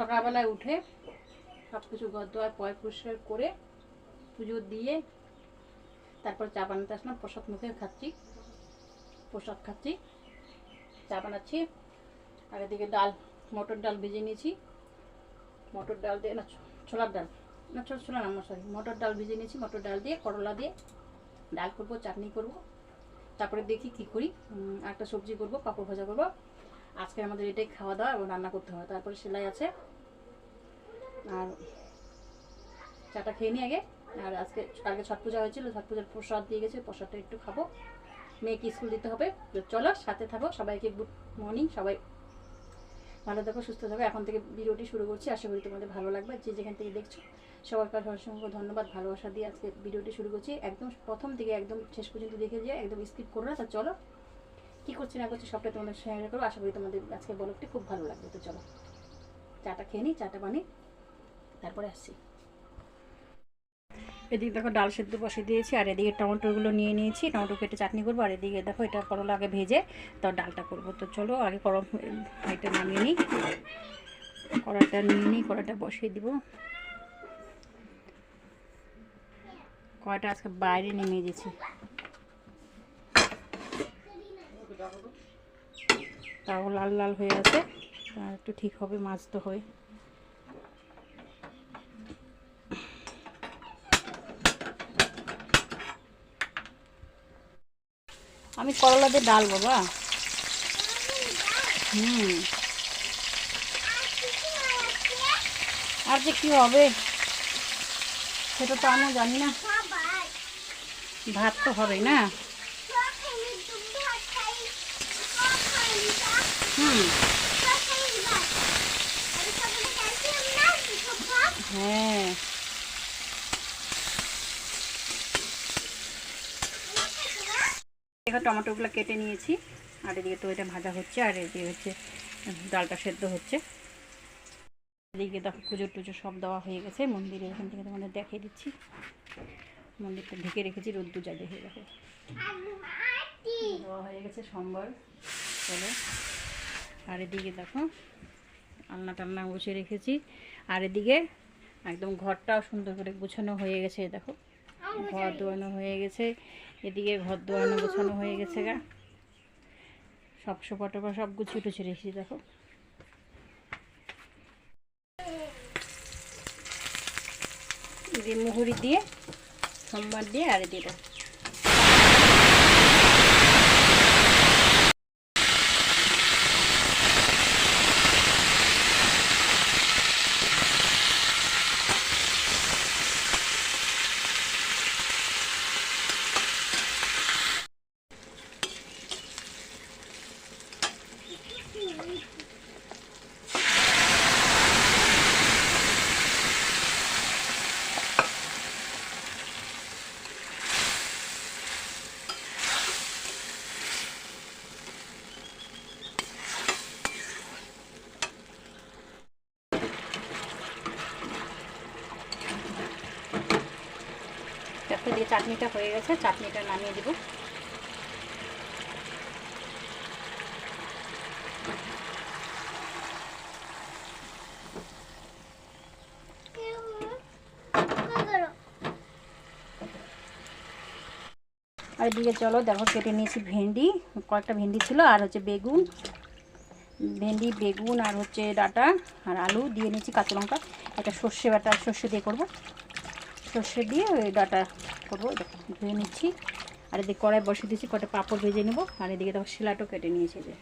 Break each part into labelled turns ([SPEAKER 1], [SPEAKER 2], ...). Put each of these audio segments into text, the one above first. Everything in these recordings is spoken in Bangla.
[SPEAKER 1] সকালবেলায় উঠে সব কিছু দোয়ার পয় পরিষ্কার করে পুজো দিয়ে তারপর চা বানাতে আসলাম, প্রসাদ মুখে খাচ্ছি, প্রসাদ খাচ্ছি, চা বানাচ্ছি। আর এদিকে ডাল, মটর ডাল ভেজে নিয়েছি। মটর ডাল দিয়ে, না, ছোলার ডাল, না ছোট ছোলা না সরি মটর ডাল ভেজে নিয়েছি, মটর ডাল দিয়ে, করলা দিয়ে ডাল করব, চাটনি করব। তারপরে দেখি কি করি। একটা সবজি করব, পাঁপড় ভাজা করব। আজকে আমাদের এটাই খাওয়া দাওয়া এবং রান্না করতে হবে। তারপরে সেলাই আছে। আর চাটা খেয়ে নিই আগে। আর আজকে, কালকে ছট পূজা হয়েছিল, ছট পূজার প্রসাদ দিয়ে গেছে, প্রসাদটা একটু খাব। মেয়েকে স্কুল দিতে হবে চলো সাথে থাকো, সবাইকে গুড মর্নিং, সবাই ভালো থাকো, সুস্থ থাকো। এখন থেকে ভিডিওটি শুরু করছি, আশা করি তোমাদের ভালো লাগবে। যে যেখান থেকে দেখছ সবাইকে অসংখ্য ধন্যবাদ, ভালোবাসা দিয়ে আজকে ভিডিওটি শুরু করছি। একদম প্রথম থেকে একদম শেষ পর্যন্ত দেখে যে একদম স্কিপ করো না, তা চলো। কী করছি, না করছি সবটা তোমাদের শেয়ার করব। আশা করি তোমাদের আজকে ব্লগটি খুব ভালো লাগবে, তো চলো। চাটা খেয়ে নিই চাটা বানিয়ে তারপরে আসছি। এদিকে দেখো ডাল সেদ্ধ বসে দিয়েছি, আর এদিকে টমেটোগুলো নিয়ে নিয়েছি। টমেটো কেটে চাটনি করব, আর এদিকে দেখো এটা করলা আগে ভেজে তাও ডালটা করব। তো চলো আগে গরম এটা নামিয়ে নিই। কড়াটা নিয়ে নিই কড়াটা বসিয়ে দিব। কড়াটা আজকে বাইরে নেমে গেছি তাও লাল লাল হয়ে আছে একটু ঠিক হবে, মাছ তো হয়। আমি করলা দিয়ে ডাল বাবা। হুম। আর যে কি হবে? সেটা তো আমিও জানি না। ভাত তো হবেই না। হ্যাঁ। দেখো টমেটোগুলো কেটে নিয়েছি। আর এদিকে তো এটা ভাজা হচ্ছে, আর এদিকে হচ্ছে ডালটা সেদ্ধ হচ্ছে। এদিকে দেখো পুজো টুজো সব দেওয়া হয়ে গেছে, মন্দিরে এখান থেকে তোমাদের দেখিয়ে দিচ্ছি। মন্দিরটা ঢেকে রেখেছি রোদ্দু যা দেখে দেখো দেওয়া হয়ে গেছে সোমবার, চলো। আর এদিকে দেখো, আলনা টালনা বসে রেখেছি। আর এদিকে একদম ঘরটাও সুন্দর করে গুছানো হয়ে গেছে, দেখো। ঘর দোয়ানো হয়ে গেছে। এদিকে ঘর দোয়ানো গোছানো হয়ে গেছে গা। সব সোপাটো সব গুছিয়ে টুছিয়ে রেখেছি, দেখো। দিয়ে মুহুরি দিয়ে, সোমবার দিয়ে আর দিয়ে দাও। দিয়ে চাটনিটা হয়ে গেছে, চাটনিটা নামিয়ে দেবো। আর এদিকে চলো, দেখো কেটে নিয়েছি ভেন্ডি, কয়েকটা ভেন্ডি ছিল, আর হচ্ছে বেগুন। ভেন্ডি, বেগুন, আর হচ্ছে ডাটা, আর আলু, দিয়ে নিয়েছি কাঁচা লঙ্কা। একটা সর্ষে বাটা, সর্ষে দিয়ে করব। সর্ষে দিয়ে ওই ডাটা করব ধুয়ে নিচ্ছি। আর এদিকে কড়াই বসে দিয়েছি, কটা পাঁপড় ভেজে নেব। আর এদিকে তখন শিলাটাও কেটে নিয়েছি যে।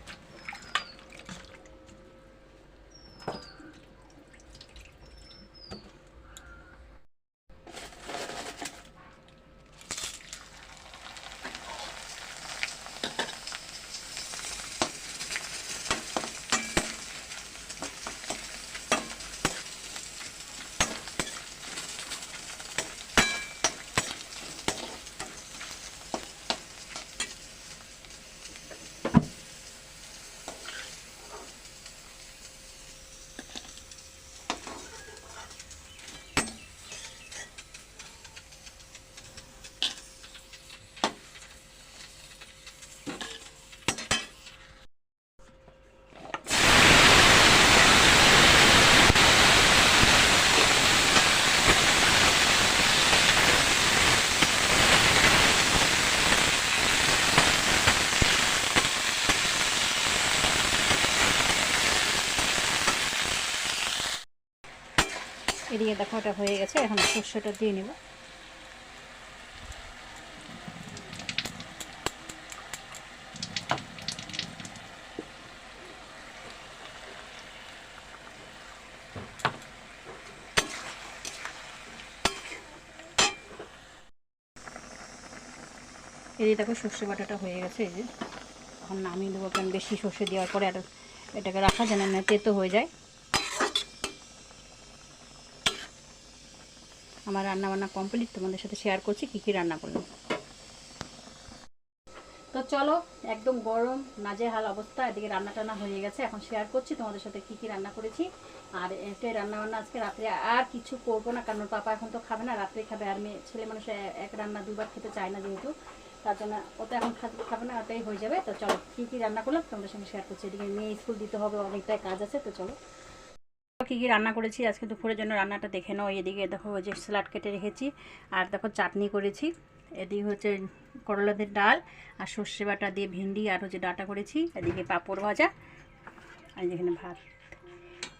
[SPEAKER 1] এদিকে হয়ে গেছে, এখন সর্ষেটা দিয়ে নেব। এই দেখো, সর্ষে বাটাটা হয়ে গেছে, এই যে। এখন নামিয়ে দেবো, কারণ বেশি সর্ষে দেওয়ার পরে আর এটাকে রাখা যায় না না তেতো হয়ে যায়। আমার রান্না বান্না কমপ্লিট তোমাদের সাথে শেয়ার করছি, কী কী রান্না করলাম। তো চলো, একদম গরম, নাজেহাল অবস্থা, এদিকে রান্না টান্না হয়ে গেছে, এখন শেয়ার করছি, তোমাদের সাথে কী কী রান্না করেছি। আর এটাই রান্না বান্না আজকে রাত্রে আর কিছু করব না, কারণ পাপা এখন তো খাবে না, রাত্রে খাবে, আর মেয়ে, ছেলে মানুষ এক রান্না দুবার খেতে চায় না যেহেতু, তার জন্য ওটা এখন খাবে না, ওটাই হয়ে যাবে। তো চলো, কী কী রান্না করলাম, তোমাদের সঙ্গে শেয়ার করছি, এদিকে মেয়ে স্কুল দিতে হবে, অনেকটাই কাজ আছে, তো চলো। কী কী রান্না করেছি, আজকে দুপুরের জন্য রান্নাটা দেখে নাও। এদিকে দেখো যে স্যালাড কেটে রেখেছি, আর দেখো চাটনি করেছি। এদিকে হচ্ছে করলাদের ডাল আর সর্ষে বাটা দিয়ে ভিন্ডি আর হচ্ছে ডাটা করেছি। এদিকে পাঁপড় ভাজা আর যেখানে ভাত।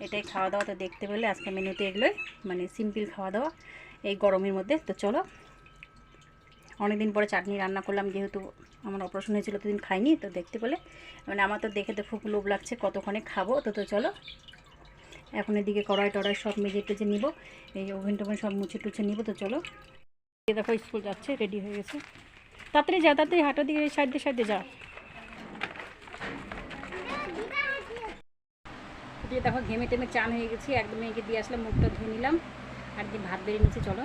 [SPEAKER 1] এটাই খাওয়া দাওয়া তো দেখতে পেলে আজকে মেনুতে এগুলোই মানে সিম্পল খাওয়া দাওয়া এই গরমের মধ্যে। তো চলো, অনেকদিন পরে চাটনি রান্না করলাম, যেহেতু আমার অপারেশন হয়েছিল দুদিন খাইনি, তো দেখতে পেলে। মানে আমার তো দেখে তো খুব লোভ লাগছে কতক্ষণে খাব, তো তো চলো। এখন এদিকে কড়াই টড়াই সব মেজে টেজে নিব। এই ওভেন টোভেন সব মুছে টুছে নিব, তো চলো। দেখো, স্কুল যাচ্ছে, রেডি হয়ে গেছে। তাড়াতাড়ি যা, তাড়াতাড়ি হাঁটার দিকে সাইড দিয়ে সাইড দিয়ে যা। দিয়ে দেখো, ঘেমে টেমে চান হয়ে গেছি, একদম মেয়েকে দিয়ে আসলাম, মুখটা ধুয়ে নিলাম। আর দিয়ে ভাত বেড়ে নিয়েছি, চলো।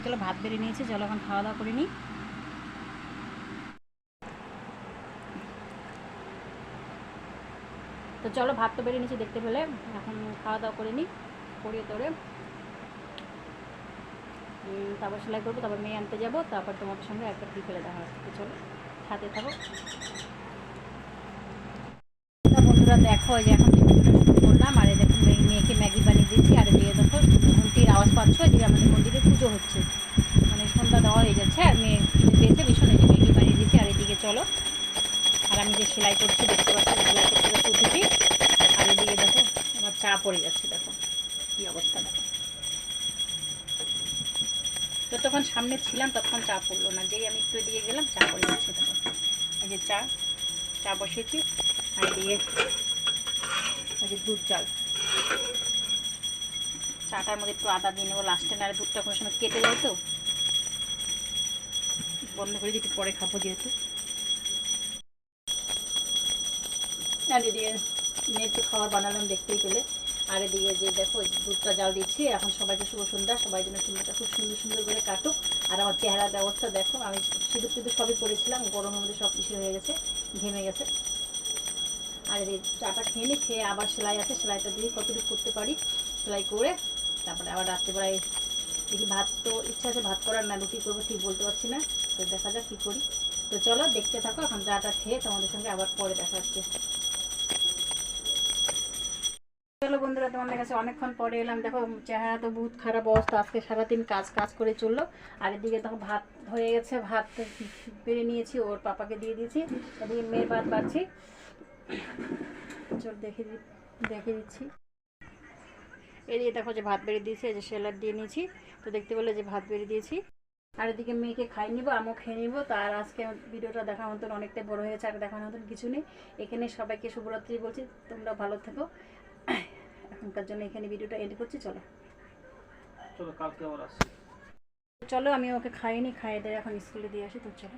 [SPEAKER 1] চলো, ভাত বেড়ে নিয়েছি, চলো, এখন খাওয়া দাওয়া করে নিই। তো চলো ভাত তো বেরিয়ে নিয়েছি দেখতে পেলে। এখন খাওয়া দাওয়া করে নিই করিয়ে তোরে। তারপর সেলাই করব, তারপর মেয়ে আনতে যাব, তারপর তোমাদের সঙ্গে একবার বিকেলে দেখা হচ্ছে চলো, সাথে থাকো। বন্ধুরা দেখো যে এখন করলাম, আর দেখুন মেয়েকে ম্যাগি বানিয়ে দিয়েছি, আর এদিকে দেখো ঘন্টির আওয়াজ পাচ্ছ এদিকে আমাদের মন্দিরে পুজো হচ্ছে। মানে সন্ধ্যা দেওয়া হয়ে যাচ্ছে, আর মেয়ে পেয়েছে, ভীষণ যে ম্যাগি বানিয়ে দিয়েছি, আর এদিকে চলো। আর আমি যে সেলাই করছি দেখতে পাচ্ছি সেলাই করতে করতে উঠেছি আর এদিকে দেখো আমার চা পড়ে যাচ্ছে দেখো কী অবস্থা দেখো যতক্ষণ সামনে ছিলাম, তখন চা পড়ল না। যেই আমি একটু এদিকে গেলাম, চা পড়ে যাচ্ছে দেখো এই যে চা চা বসিয়েছি আর দিয়ে ওই যে দুধ জাল। চাটার মধ্যে একটু আদা দিয়ে নেব লাস্টে না দুধটা কোনো সময় কেটে যায় তো। বন্ধ করে দিই পরে খাব যেহেতু। এদিকে মেয়েকে খাবার বানালাম দেখতেই পেলে। আর এদিকে যে দেখো দুধটা জাল দিচ্ছি। এখন সবাইকে শুভ সন্ধ্যা। সবাই যেন সুন্দরটা খুব সুন্দর সুন্দর করে কাটুক। আর আমার চেহারার ব্যবস্থা দেখো, আমি সিঁদুর টিঁদুর সবই করেছিলাম। গরমের মধ্যে সব কিছু হয়ে গেছে, ঘেমে গেছে। আর এই চাটা খেয়ে খেয়ে আবার সেলাই আছে। সেলাইটা দিয়ে কতটুকু করতে পারি, সেলাই করে তারপরে আবার রাত্রেবেলায় দেখি ভাত তো ইচ্ছা আছে, ভাত করার না, রুটি করব ঠিক বলতে পারছি না। তো দেখা যাক কী করি। তো চলো, দেখতে থাকো। এখন চাটা খেয়ে তোমাদের সঙ্গে আবার পরে দেখা হচ্ছে। চলো বন্ধুরা, তোমাদের কাছে অনেকক্ষণ পরে এলাম। দেখো, চেহারা তো বহুত খারাপ অবস্থা। আজকে সারাদিন কাজ কাজ করে চলল। আর এদিকে তখন ভাত হয়ে গেছে। ভাত বেড়ে নিয়েছি, ওর পাপাকে দিয়ে দিয়েছি। এদিকে মেয়ের ভাত পাচ্ছি চল, দেখে দেখে দিচ্ছি। এদিকে দেখো যে ভাত বেড়ে দিয়েছি যে স্যালাড দিয়ে নিয়েছি। তো দেখতে পেলে যে ভাত বেড়ে দিয়েছি। আর এদিকে মেয়েকে খাই নিবো, আমিও খেয়ে নিবো। তার আজকে ভিডিওটা দেখার মতন অনেকটাই বড় হয়েছে আর দেখার মতন কিছু নেই। এখানে সবাইকে শুভরাত্রি বলছি। তোমরা ভালো থেকো। এখনকার জন্য এখানে ভিডিওটা এড করছি চলো।
[SPEAKER 2] চলো কালকে আবার আসছি।
[SPEAKER 1] চলো আমি ওকে খাইনি খাইয়ে দেয় এখন স্কুলে দিয়ে আসি তো চলো।